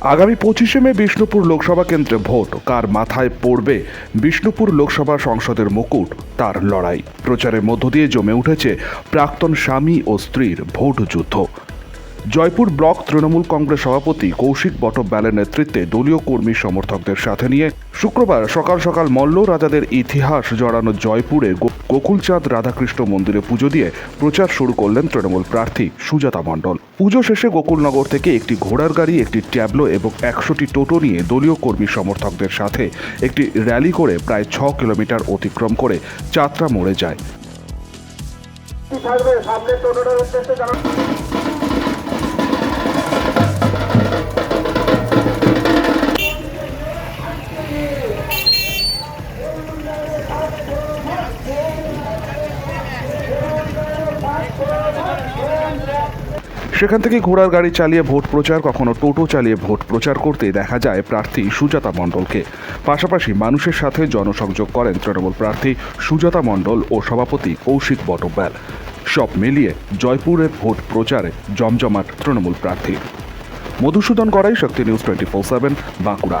আগামী পঁচিশে মে বিষ্ণুপুর লোকসভা কেন্দ্রে ভোট। কার মাথায় পড়বে বিষ্ণুপুর লোকসভা সংসদের মুকুট? তার লড়াই। প্রচারের মধ্য দিয়ে জমে উঠেছে প্রাক্তন স্বামী ও স্ত্রীর ভোট যুদ্ধ। জয়পুর ব্লক তৃণমূল কংগ্রেস সভাপতি কৌশিক বটব্যালের নেতৃত্বে দলীয় কর্মী সমর্থকদের সাথে নিয়ে শুক্রবার সকাল সকাল মল্ল রাজাদের ইতিহাস জড়ানো জয়পুরে গোকুলচাঁদ রাধাকৃষ্ণ মন্দিরে পুজো দিয়ে প্রচার শুরু করলেন তৃণমূল প্রার্থী সুজাতা মণ্ডল। পুজো শেষে গোকুলনগর থেকে একটি ঘোড়ার গাড়ি, একটি ট্যাবলো এবং একশোটি টোটো নিয়ে দলীয় কর্মী সমর্থকদের সাথে একটি র্যালি করে প্রায় ছ কিলোমিটার অতিক্রম করে যাত্রা মোড়ে যায়। থাকবে? সামনে টোটোটার উদ্দেশ্যে সেখান থেকে ঘোড়ার গাড়ি চালিয়ে ভোট প্রচার, কখনো টোটো চালিয়ে ভোট প্রচার করতে দেখা যায় প্রার্থী সুজাতা মণ্ডলকে। পাশাপাশি মানুষের সাথে জনসংযোগ করেন তৃণমূল প্রার্থী সুজাতা মণ্ডল ও সভাপতি কৌশিক বটব্যাল। সব মিলিয়ে জয়পুরে ভোট প্রচারে জমজমাট তৃণমূল প্রার্থী। Madhusudan Garai, Shakti news twenty four seven, Bankura.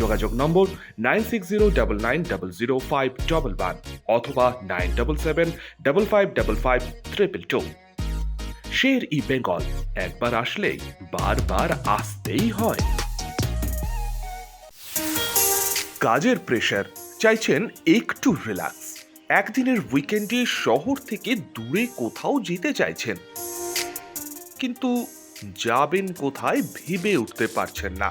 যোগাযোগ নম্বর nine six zero double nine double zero five double one অথবা nine double seven double five double five triple two. Sher e Bengal, একবার আসলেই বারবার আসতেই হয়। কাজের প্রেশার চাইছেন একটু রিল্যাক্স একদিনের উইকেন্ডে শহর থেকে দূরে কোথাও যেতে চাইছেন। কিন্তু যাবেন কোথায় ভেবে উঠতে পারছেন না।